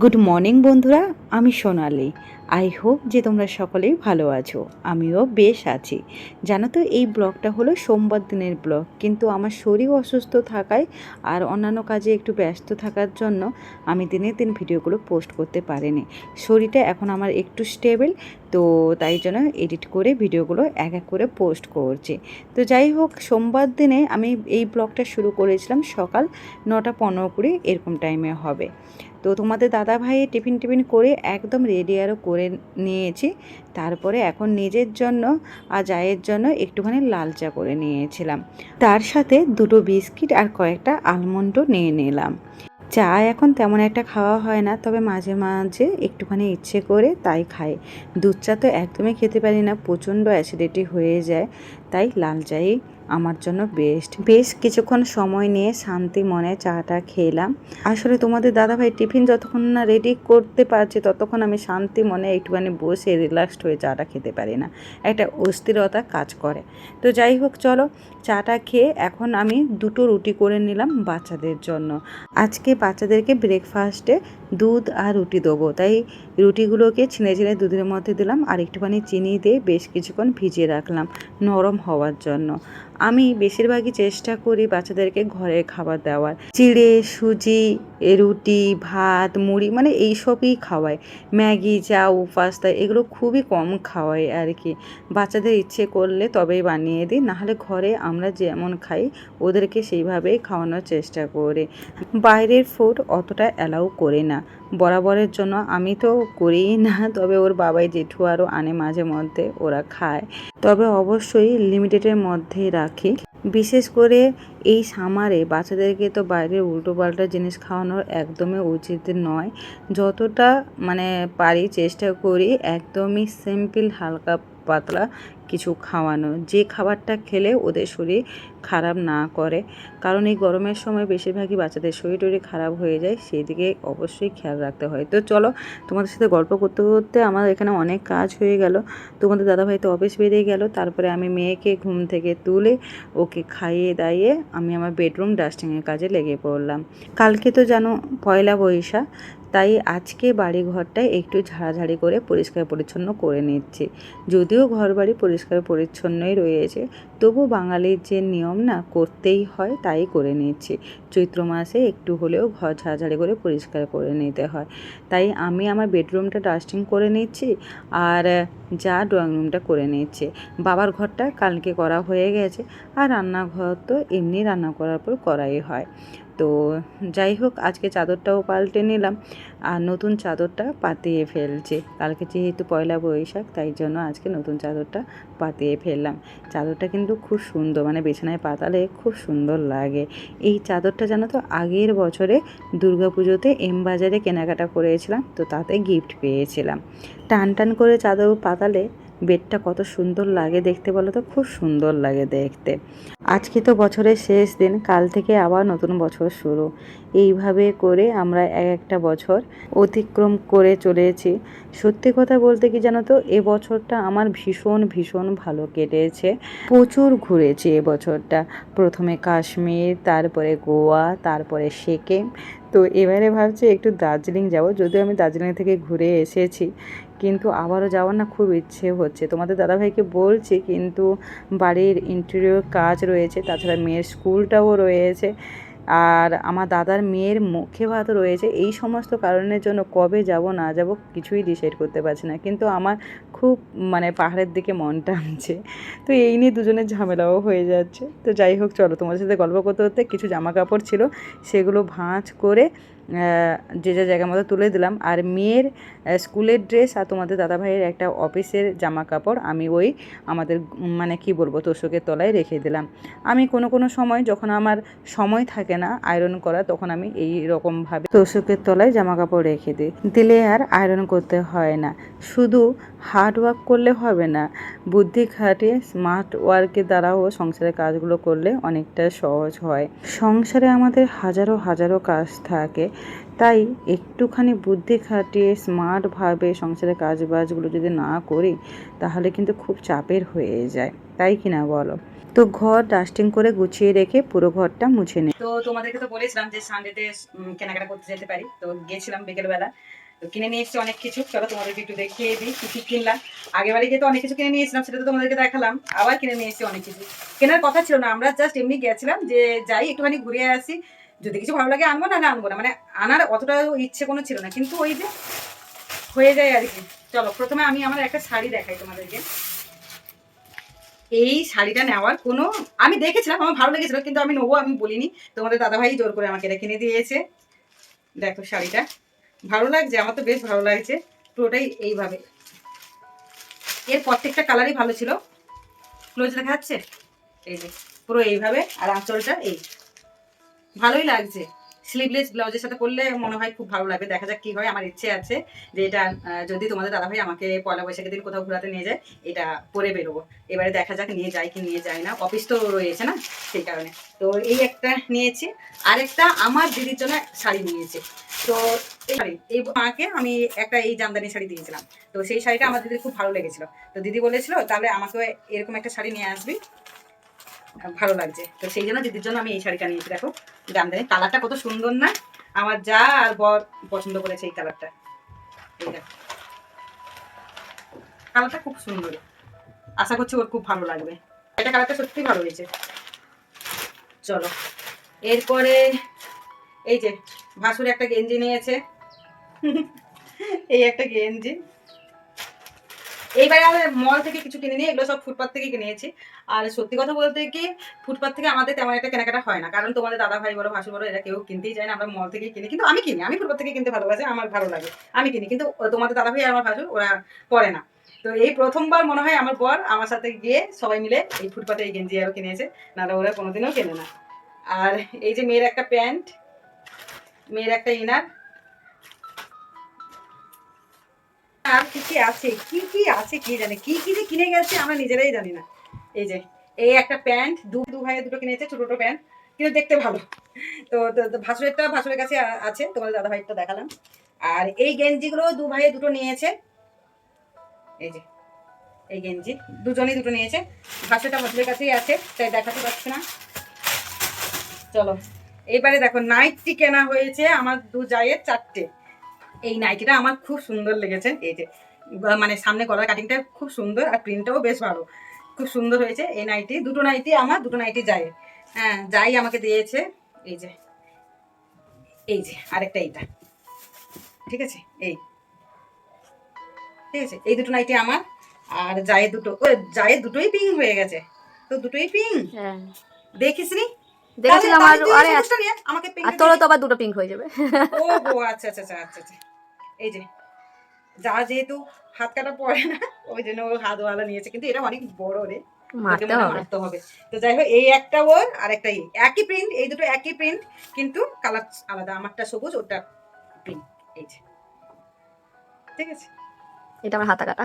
Good morning বন্ধুরা। আমি সোনালি। I hope যে তোমরা সকলেই ভালো আছো। আমিও বেশ আছি। জানো তো, এই ব্লগটা হলো সোমবার দিনের ব্লগ। কিন্তু আমার শরীর অসুস্থ থাকায় আর অন্যান্য কাজে একটু ব্যস্ত থাকার জন্য আমি দিনের দিন ভিডিওগুলো পোস্ট করতে পারিনি। শরীরটা এখন আমার একটু স্টেবল তো তাই জন্য এডিট করে ভিডিওগুলো এক এক করে পোস্ট করছি। তো যাই হোক, সোমবার দিনে আমি এই ব্লগটা শুরু করেছিলাম সকাল নটা পনেরো কুড়ি, এরকম টাইমে হবে। তো তোমাদের দাদা ভাই টিফিন টিফিন করে একদম রেডি আরও করে নিয়েছি। তারপরে এখন নিজের জন্য আর জায়ের জন্য একটুখানি লাল চা করে নিয়েছিলাম। তার সাথে দুটো বিস্কিট আর কয়েকটা আলমন্ডও নিয়ে নিলাম। চা এখন তেমন একটা খাওয়া হয় না, তবে মাঝে মাঝে একটুখানি ইচ্ছে করে তাই খাই। দুধ চা তো একদমই খেতে পারি না, প্রচণ্ড অ্যাসিডিটি হয়ে যায়, তাই লাল চাই আমার জন্য বেস্ট বেশ কিছুক্ষণ সময় নিয়ে শান্তি মনে চাটা খেলাম। আসলে তোমাদের দাদাভাই টিফিন যতক্ষণ না রেডি করতে পারছে, ততক্ষণ আমি শান্তি মনে একটুখানি বসে রিল্যাক্সড হয়ে চাটা খেতে পারি না। একটা অস্থিরতা কাজ করে। তো যাই হোক, চলো চাটা খেয়ে এখন আমি দুটো রুটি করে নিলাম বাচ্চাদের জন্য। আজকে বাচ্চাদেরকে ব্রেকফাস্টে দুধ আর রুটি দেবো। তাই রুটিগুলোকে ছিঁড়ে ছিঁড়ে দুধের মধ্যে দিলাম আর একটুখানি চিনি দিয়ে বেশ কিছুক্ষণ ভিজিয়ে রাখলাম নরম হওয়ার জন্য। আমি বেশিরভাগই চেষ্টা করি বাচ্চাদেরকে ঘরের খাবার দেওয়ার। চিড়ে, সুজি, রুটি, ভাত, মুড়ি মানে এইসবই খাওয়াই। ম্যাগি, চাউ, পাস্তা এগুলো খুবই কম খাওয়াই আর কি বাচ্চাদের ইচ্ছে করলে তবেই বানিয়ে দিই, নাহলে ঘরে আমরা যেমন খাই, ওদেরকে সেইভাবেই খাওয়ানোর চেষ্টা করি। বাইরের ফুড অতটা অ্যালাউ করি না। বরাবরের জন্য আমি তো করিই না, তবে ওর বাবাই জেঠু আরও আনে মাঝে মধ্যে, ওরা খায়। তবে অবশ্যই লিমিটেডের মধ্যেই রাখি। বিশেষ করে এই সামারে বাচ্চাদেরকে তো বাইরের উল্টোপাল্টা জিনিস খাওয়ানোর একদমই উচিত নয়। যতটা মানে পারি চেষ্টা করি, একদমই সিম্পল হালকা, পাতলা কিছু খাওয়ানো। যে খাবারটা খেলে ওদের শরীর খারাপ না করে। কারণ এই গরমের সময় বেশিরভাগই বাচ্চাদের শরীর টরীর খারাপ হয়ে যায় সেই দিকে অবশ্যই খেয়াল রাখতে হয়। তো চলো, তোমাদের সাথে গল্প করতে করতে আমার এখানে অনেক কাজ হয়ে গেল। তোমাদের দাদাভাই তো অফিস বেরিয়ে গেল, তারপরে আমি মেয়েকে ঘুম থেকে তুলে ওকে খাইয়ে দাইয়ে আমি আমার বেডরুম ডাস্টিংয়ের কাজে লেগে পড়লাম। কালকে তো জানো পয়লা বৈশাখ, তাই আজকে বাড়ি ঘরটা একটু ঝাড়াঝাড়ি করে পরিষ্কার পরিচ্ছন্ন করে নিচ্ছি। যদিও ঘর বাড়ি পরিষ্কার পরিচ্ছন্নই রয়েছে। তবু বাঙালির যে নিয়ম না করতেই হয়, তাই করে নিচ্ছি। চৈত্র মাসে একটু হলেও ঘর ঝাড়াঝাড়ি করে পরিষ্কার করে নিতে হয়। তাই আমি আমার বেডরুমটা ডাস্টিং করে নিচ্ছি আর যা ড্রয়িং রুমটা করে নিচ্ছে। বাবার ঘরটা কালকে করা হয়ে গেছে আর রান্নাঘর তো এমনি রান্না করার পর করাই হয়। তো যাই হোক, আজকে চাদরটাও পাল্টে নিলাম। আর নতুন চাদরটা পাতিয়ে ফেলছে। কালকে যেহেতু পয়লা বৈশাখ, তাই জন্য আজকে নতুন চাদরটা পাতিয়ে ফেললাম। চাদরটা কিন্তু খুব সুন্দর মানে বিছানায় পাতালে খুব সুন্দর লাগে। এই চাদরটা জানো তো, আগের বছরে দুর্গাপুজোতে এম বাজারে কেনাকাটা করেছিলাম, তো তাতে গিফট পেয়েছিলাম। টান টান করে চাদর পাতালে বেডটা কত সুন্দর লাগে দেখতে বলো তো, খুব সুন্দর লাগে দেখতে। আজকে তো বছরের শেষ দিন, কাল থেকে আবার নতুন বছর শুরু। এইভাবে করে আমরা এক একটা বছর অতিক্রম করে চলেছি। সত্যি কথা বলতে কি জানো তো, এ বছরটা আমার ভীষণ ভীষণ ভালো কেটেছে। প্রচুর ঘুরেছি এ বছরটা। প্রথমে কাশ্মীর, তারপরে গোয়া, তারপরে সেকেম। তো এবারে ভাবছি একটু দার্জিলিং যাব। যদিও আমি দার্জিলিং থেকে ঘুরে এসেছি কিন্তু আবারও যাওয়ার না খুব ইচ্ছে হচ্ছে। তোমাদের দাদাভাইকে বলছি, কিন্তু বাড়ির ইন্টেরিয়র কাজ রয়েছে, তাছাড়া মেয়ের স্কুলটাও রয়েছে, আর আমার দাদার মেয়ের মুখে ভাত রয়েছে। এই সমস্ত কারণের জন্য কবে যাব, না যাব কিছুই ডিসাইড করতে পারছি না। কিন্তু আমার খুব মানে পাহাড়ের দিকে মন টানছে। তো এই নিয়ে দুজনের ঝামেলাও হয়ে যাচ্ছে। তো যাই হোক, চলো তোমাদের সাথে গল্প করতে করতে কিছু জামা কাপড় ছিল, সেগুলো ভাঁজ করে যে যা জায়গার মতো তুলে দিলাম। আর মেয়ের স্কুলের ড্রেস আর তোমাদের দাদাভাইয়ের একটা অফিসের জামা কাপড় আমি ওই আমাদের মানে কি বলব, তোষকের তলায় রেখে দিলাম। আমি কোনো কোনো সময় যখন আমার সময় থাকে না আয়রন করা তখন আমি এই রকমভাবে তোষকের তলায় জামা কাপড় রেখে দিই। দিলে আর আয়রন করতে হয় না। শুধু হার্ড ওয়ার্ক করলে হবে না, বুদ্ধি খাটিয়ে স্মার্ট ওয়ার্কের দ্বারাও সংসারের কাজগুলো করলে অনেকটা সহজ হয়। সংসারে আমাদের হাজারো হাজারো কাজ থাকে। তাই একটুখানি বুদ্ধি খাটিয়ে স্মার্টভাবে সংসারের কাজ বাজগুলো যদি না করি, তাহলে কিন্তু খুব চাপের হয়ে যায়। তাই কি না বলো? তো ঘর ডাস্টিং করে গুছিয়ে রেখে পুরো ঘরটা মুছে নেই তো তোমাদেরকে তো বলেছিলাম যে সানডেতে কেনাকাটা করতে যেতে পারি। তো গিয়েছিলাম বিকেলবেলা। তো কিনে নিয়ে এসেছি অনেক কিছু। চলো তোমাদেরকে একটু দেখিয়ে দিই কি কি কিনলাম। আগের বারে গিয়ে তো অনেক কিছু কিনে নিয়েছিলাম সেটা তো তোমাদেরকে দেখালাম। আবার কিনে নিয়ে এসেছি অনেক কিছু। কেনার কথা ছিল না, আমরা জাস্ট এমনি গেছিলাম যে যাই, একটুখানি ঘুরে আসি। যদি কিছু ভালো লাগে আনব না আনব না। মানে আনার অতটা ইচ্ছে কোনো ছিল না। কিন্তু ওই যে হয়ে যায় আর কি। চলো, প্রথমে আমি আমার একটা শাড়ি দেখাই তোমাদেরকে। এই শাড়িটা নেওয়ার কোনো আমি দেখেছিলাম, আমার ভালো লেগেছিল, কিন্তু আমি নেব, আমি বলিনি। তোমাদের দাদাভাই জোর করে আমাকে এটা কিনে দিয়েছে। দেখো শাড়িটা। ভালো লাগছে, আমার তো বেশ ভালো লাগছে। পুরোটাই এইভাবে। এর প্রত্যেকটা কালারই ভালো ছিল। ক্লোজ দেখা যাচ্ছে? এই যে, পুরো এইভাবে। আর আঁচলটা এই। ভালোই লাগছে। স্লিভলেস ব্লাউজের সাথে পরলে মনে হয় খুব ভালো লাগবে। দেখা যাক কি হয়। আমার ইচ্ছে আছে যে এটা যদি তোমাদের দাদাভাই আমাকে পয়লা বৈশাখের দিন কোথাও ঘোরাতে নিয়ে যায়, এটা পরে বেরোবো। এবারে দেখা যাক নিয়ে যায় কি নিয়ে যায় না। অফিস তো রয়েছে না সেই কারণে। তো এই একটা নিয়েছি। আরেকটা আমার দিদির জন্য শাড়ি নিয়েছে। তো এই শাড়ি, এই মাকে আমি একটা এই জামদানি শাড়ি দিয়েছিলাম। তো সেই শাড়িটা আমার দিদির খুব ভালো লেগেছিল। তো দিদি বলেছিল, তাহলে আমাকে এরকম একটা শাড়ি নিয়ে আসবি। ভালো লাগছে। তো সেই জন্য দিদির জন্য আমি এই শাড়িটা নিয়েছি। দেখো, জামদানি কালারটা কত সুন্দর না? আমার যা আর বর পছন্দ করেছে এই কালারটা। এই দেখো। কালারটা খুব সুন্দর। আশা করছি ওর খুব ভালো লাগবে। এটা কালারটা সত্যি ভালো হয়েছে। চলো। এরপরে এই যে, ভাসুর একটা গেঞ্জি নিয়েছে। এই একটা গেঞ্জি। এইবারে আমরা মল থেকে কিছু কিনে নিয়ে, এগুলো সব ফুটপাথ থেকে কিনেছি আর সত্যি কথা বলতে কি ফুটপাথ থেকে আমাদের তেমন একটা কেনাকাটা হয় না। কারণ তোমাদের দাদা ভাই বলো ভাসু বলো, এরা কেউ কিনতেই যায় না। আমরা মল থেকে কিনি। কিন্তু আমি কিনি। আমি ফুটপাথ থেকে কিনতে ভালোবাসি, আমার ভালো লাগে। আমি কিনি। কিন্তু তোমাদের দাদা ভাই আমার ভাসু ওরা পরে না। তো এই প্রথমবার মনে হয় আমার বর আমার সাথে গিয়ে সবাই মিলে এই ফুটপাথে এই গেঞ্জি আরও কিনেছে। নাহলে ওরা কোনোদিনও কেনে না। আর এই যে মেয়ের একটা প্যান্ট, মেয়ের একটা ইনার আর কি কি আছে? কি কি আছে কি জানে? কি কি যে কিনে গেছে আমরা নিজেরাই জানি না। এই যে, এই একটা প্যান্ট, দু দু ভাইয়ের দুটো কিনেছে, ছোট ছোট প্যান্ট, কিন্তু দেখতে ভালো। তো ভাসুরেরটা ভাসুরের কাছে আছে, তোমাদের দাদা ভাইটা দেখালাম। আর এই গেঞ্জিগুলো দু ভাইয়ে দুটো নিয়েছে। এই যে, এই গেঞ্জি, দুজনেই দুটো নিয়েছে। ভাসুরটা ভাসুরের কাছেই আছে, তাই দেখাতে পারছি না। চলো, এবারে দেখো নাইটটি কেনা হয়েছে আমার দু জায়ের চারটে। এই নাইটিটা আমার খুব সুন্দর লেগেছে। এই যে মানে সামনে গলার কাটিংটা খুব সুন্দর আর প্রিন্টটাও বেশ ভালো। খুব সুন্দর হয়েছে এই নাইটি দুটো নাইটি আমার দুটো নাইটি যায় হ্যাঁ যাই আমাকে দিয়েছে। এই যে এই যে আরেকটা এইটা। ঠিক আছে? এই। ঠিক আছে? এই দুটো নাইটি আমার আর জায়ের দুটো ও জায়ের দুটোই পিঙ্ক হয়ে গেছে। তো দুটোই পিঙ্ক হ্যাঁ। দেখিস নি? দেখেছিলাম আর আরে আমাকে pink আর তোরও তো আবার দুটো পিঙ্ক হয়ে যাবে। ও আচ্ছা আচ্ছা আচ্ছা আচ্ছা আচ্ছা। এই যে যা যেহেতু হাত কাটা পড়ে না ওই জন্য ও হাতওয়ালা নিয়েছে কিন্তু এটা অনেক বড় রে। মারতে হবে। তো যাই হোক এই একটা ওর আর একটা একই প্রিন্ট এই দুটো একই প্রিন্ট কিন্তু কালার আলাদা। আমারটা সবুজ ওটা পিঙ্ক এই যে। ঠিক আছে? এটা আমার হাতা কাটা।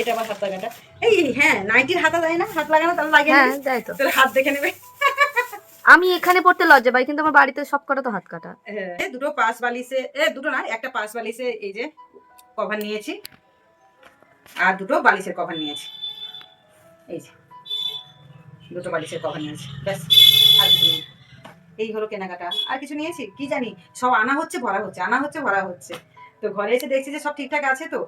এটা আমার হাত লাগাটা এই হ্যাঁ নাইটির হাতা দেয় না? হাত লাগানো তাহলে লাগে না? হ্যাঁ যাই তো। তাহলে হাত দেখে নেবে। আমি এখানে পড়তে লজ্জা পাই কিন্তু আমার বাড়িতে সব কটা তো হাত কাটা। হ্যাঁ, দুটো পাঁচ বালিশে এ দুটো না একটা পাঁচ বালিশে এই যে কভার নিয়েছি আর দুটো বালিশের কভার নিয়েছি। এই যে দুটো বালিশের কভার নিয়েছি ব্যাস আর কিছু নেই। এই হলো কেনাকাটা। আর কিছু নিয়েছি? কি জানি? সব আনা হচ্ছে ভরা হচ্ছে আনা হচ্ছে ভরা হচ্ছে। তো ঘরে এসে দেখছি যে সব ঠিকঠাক আছে তো।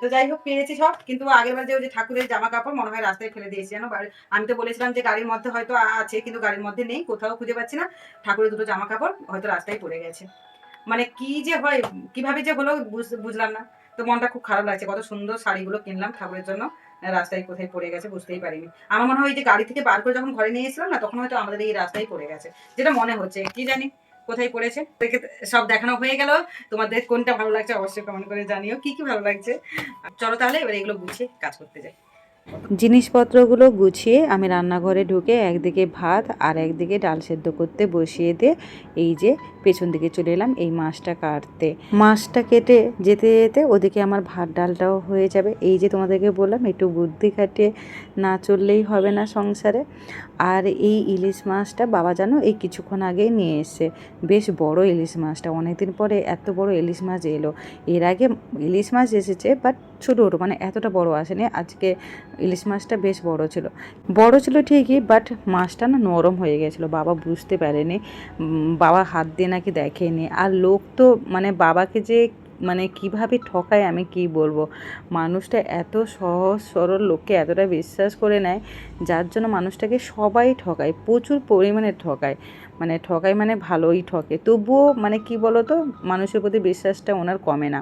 তো যাই হোক, পেয়েছি সব। কিন্তু আগের বার যে ওই যে ঠাকুরের জামা কাপড় মনে হয় রাস্তায় ফেলে দিয়েছি, জানো? আমি তো বলেছিলাম যে গাড়ির মধ্যে হয়তো আছে, কিন্তু গাড়ির মধ্যে নেই, কোথাও খুঁজে পাচ্ছি না। ঠাকুরের দুটো জামা কাপড় হয়তো রাস্তায় পড়ে গেছে। মানে কি যে হয়, কীভাবে যে হলো বুঝ- বুঝলাম না। তো মনটা খুব খারাপ লাগছে, কত সুন্দর শাড়িগুলো কিনলাম ঠাকুরের জন্য। রাস্তায় কোথায় পড়ে গেছে বুঝতেই পারিনি। আমার মনে হয় যে গাড়ি থেকে বার করে যখন ঘরে নিয়ে এসেছিলাম না, তখন হয়তো আমাদের এই রাস্তায় পড়ে গেছে, যেটা মনে হচ্ছে, কি জানি? কোথায় পড়েছে? সব দেখানো হয়ে গেল। তোমাদের কোনটা ভালো লাগছে অবশ্যই কমেন্ট করে জানিও। কি কি ভালো লাগছে? চলো তাহলে, এবার এগুলো বুঝে কাজ করতে যাই। জিনিসপত্রগুলো গুছিয়ে আমি রান্নাঘরে ঢুকে একদিকে ভাত আর একদিকে ডাল সেদ্ধ করতে বসিয়ে দিয়ে এই যে পেছন দিকে চলে এলাম এই মাছটা কাটতে। মাছটা কেটে যেতে যেতে ওদিকে আমার ভাত ডালটাও হয়ে যাবে। এই যে তোমাদেরকে বললাম, একটু বুদ্ধি খাটিয়ে না চললেই হবে না সংসারে। আর এই ইলিশ মাছটা বাবা জানো, এই কিছুক্ষণ আগেই নিয়ে এসছে। বেশ বড় ইলিশ মাছটা। অনেকদিন পরে এত বড় ইলিশ মাছ এলো। এর আগে ইলিশ মাছ এসেছে, বাট ছোটো ছোটো মানে এতটা বড় আসেনি। আজকে ইলিশ মাছটা বেশ বড় ছিল। বড় ছিল ঠিকই বাট মাছটা না নরম হয়ে গেছিল। বাবা বুঝতে পারেনি। বাবা হাত দিয়ে নাকি দেখেনি। আর লোক তো মানে বাবাকে যে মানে কীভাবে ঠকায়, আমি কি বলব? মানুষটা এত সহজ সরল লোককে এতটা বিশ্বাস করে নেয়, যার জন্য মানুষটাকে সবাই ঠকায়, প্রচুর পরিমাণে ঠকায়। মানে ঠকায় মানে ভালোই ঠকে। তবুও মানে কি বলো তো মানুষের প্রতি বিশ্বাসটা ওনার কমে না।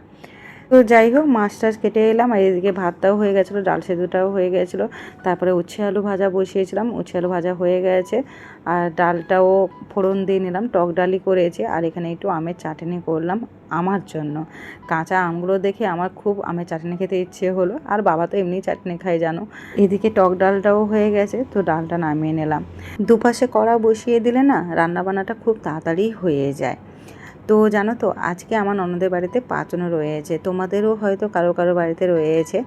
তো যাই হোক, মাছ টাছ কেটে এলাম আর এদিকে ভাতটাও হয়ে গেছিল, ডাল সেদ্ধটাও হয়ে গেছিল। তারপরে উচ্ছে আলু ভাজা বসিয়েছিলাম, উচ্ছে আলু ভাজা হয়ে গেছে। আর ডালটাও ফোড়ন দিয়ে নিলাম, টক ডালই করেছে। আর এখানে একটু আমের চাটনি করলাম আমার জন্য। কাঁচা আমগুলো দেখে আমার খুব আমের চাটনি খেতে ইচ্ছে হলো। আর বাবা তো এমনি চাটনি খায়, জানো। এদিকে টক ডালটাও হয়ে গেছে, তো ডালটা নামিয়ে নিলাম। দুপাশে কড়া বসিয়ে দিলে না, রান্নাবান্নাটা খুব তাড়াতাড়ি হয়ে যায়। তো জানো তো, আজকে আমার ননদের বাড়িতে পাঁচনও রয়েছে। তোমাদেরও হয়তো কারও কারও বাড়িতে রয়েছে।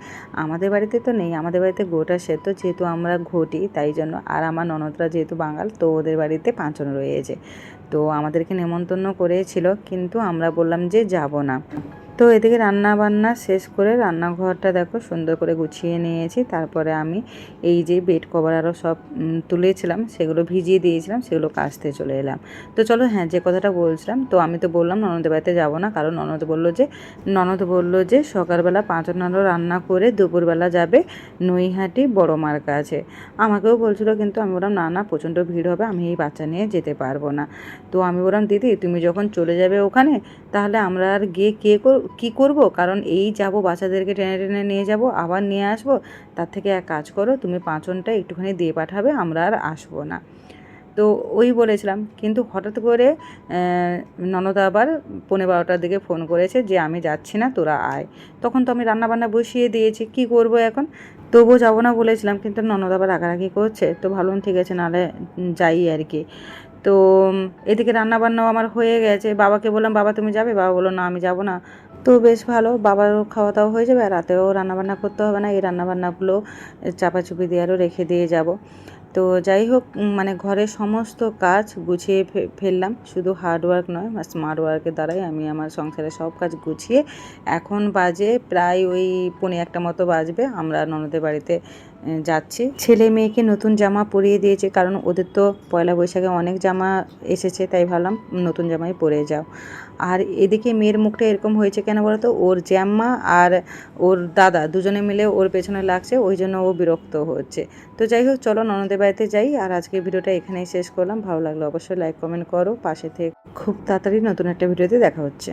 আমাদের বাড়িতে তো নেই, আমাদের বাড়িতে গোটা সেদ্ধ যেহেতু আমরা ঘটি, তাই জন্য আর আমার ননদরা যেহেতু বাঙাল, তো ওদের বাড়িতে পাঁচন রয়েছে। তো আমাদেরকে নেমন্তন্ন করেছিল, কিন্তু আমরা বললাম যে যাব না। তো এদিকে রান্না বান্না শেষ করে রান্নাঘরটা দেখো সুন্দর করে গুছিয়ে নিয়েছি। তারপরে আমি এই যে বেড কভার আরও সব তুলেছিলাম, সেগুলো ভিজিয়ে দিয়েছিলাম, সেগুলো কাচতে চলে এলাম। তো চলো হ্যাঁ যে কথাটা বলছিলাম, তো আমি তো বললাম ননদের বাড়িতে যাব না, কারণ ননদ বলল যে, ননদ বলল যে, সকালবেলা আলো রান্না করে দুপুরবেলা যাবে নৈহাটি বড় মার কাছে। আমাকেও বলছিল কিন্তু আমি বললাম, না না, প্রচণ্ড ভিড় হবে, আমি এই বাচ্চা নিয়ে যেতে পারব না। তো আমি বললাম, দিদি, তুমি যখন চলে যাবে ওখানে, তাহলে আমরা আর গিয়ে কে কী করব? কারণ এই যাব, বাচ্চাদেরকে টেনে টেনে নিয়ে যাব, আবার নিয়ে আসব। তার থেকে এক কাজ করো, তুমি পাঁচনটা একটুখানি দিয়ে পাঠাবে, আমরা আর আসব না। তো ওই বলেছিলাম। কিন্তু হঠাৎ করে ননদ আবার পনেরো বারোটার দিকে ফোন করেছে যে, আমি যাচ্ছি না, তোরা আয়। তখন তো আমি রান্নাবান্না বসিয়ে দিয়েছি, কি করব এখন? তবুও যাব না বলেছিলাম, কিন্তু ননদ আবার রাগারাগি করছে। তো ভাবলাম, ঠিক আছে, নাহলে যাই আর কি। তো এদিকে রান্নাবান্নাও আমার হয়ে গেছে। বাবাকে বললাম, বাবা, তুমি যাবে? বাবা বলল, না, আমি যাব না। তো বেশ ভালো, বাবারও খাওয়া দাওয়া হয়ে যাবে আর রাতেও রান্নাবান্না করতে হবে না। এই রান্নাবান্নাগুলো চাপাচুপি দিয়ে আরও রেখে দিয়ে যাব। তো যাই হোক মানে ঘরের সমস্ত কাজ গুছিয়ে ফেললাম। শুধু হার্ড ওয়ার্ক নয় স্মার্ট ওয়ার্কের দ্বারাই আমি আমার সংসারের সব কাজ গুছিয়ে এখন বাজে প্রায় ওই পৌনে একটা মতো বাজবে। আমরা ননদের বাড়িতে যাচ্ছি। ছেলে মেয়েকে নতুন জামা পরিয়ে দিয়েছে, কারণ ওদের তো পয়লা বৈশাখে অনেক জামা এসেছে, তাই ভাবলাম নতুন জামাই পরে যাও। আর এদিকে মেয়ের মুখটা এরকম হয়েছে কেন বলো তো ওর জ্যাম্মা আর ওর দাদা দুজনে মিলে ওর পেছনে লাগছে, ওই জন্য ও বিরক্ত হচ্ছে। তো যাই হোক, চলো ননদের বাড়িতে যাই আর আজকে ভিডিওটা এখানেই শেষ করলাম। ভালো লাগল অবশ্যই লাইক কমেন্ট করো। পাশে থেকে খুব তাড়াতাড়ি নতুন একটা ভিডিওতে দেখা হচ্ছে।